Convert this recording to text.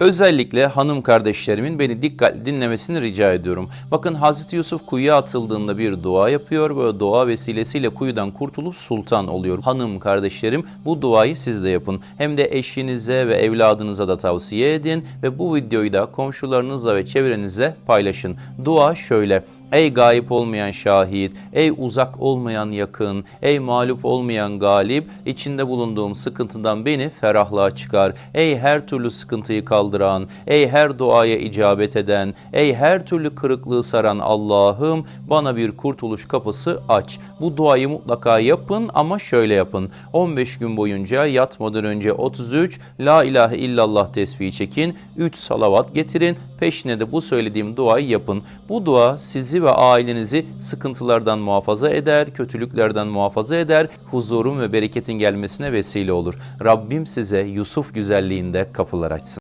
Özellikle hanım kardeşlerimin beni dikkatli dinlemesini rica ediyorum. Bakın Hazreti Yusuf kuyuya atıldığında bir dua yapıyor. Böyle dua vesilesiyle kuyudan kurtulup sultan oluyor. Hanım kardeşlerim bu duayı siz de yapın. Hem de eşinize ve evladınıza da tavsiye edin ve bu videoyu da komşularınızla ve çevrenizle paylaşın. Dua şöyle. Ey gayip olmayan şahit, ey uzak olmayan yakın, ey mağlup olmayan galip, içinde bulunduğum sıkıntıdan beni ferahlığa çıkar. Ey her türlü sıkıntıyı kaldıran, ey her duaya icabet eden, ey her türlü kırıklığı saran Allah'ım bana bir kurtuluş kapısı aç. Bu duayı mutlaka yapın ama şöyle yapın. 15 gün boyunca yatmadan önce 33 La ilahe illallah tesbihi çekin, 3 salavat getirin, peşine de bu söylediğim duayı yapın. Bu dua sizi ve ailenizi sıkıntılardan muhafaza eder, kötülüklerden muhafaza eder, huzurun ve bereketin gelmesine vesile olur. Rabbim size Yusuf güzelliğinde kapılar açsın.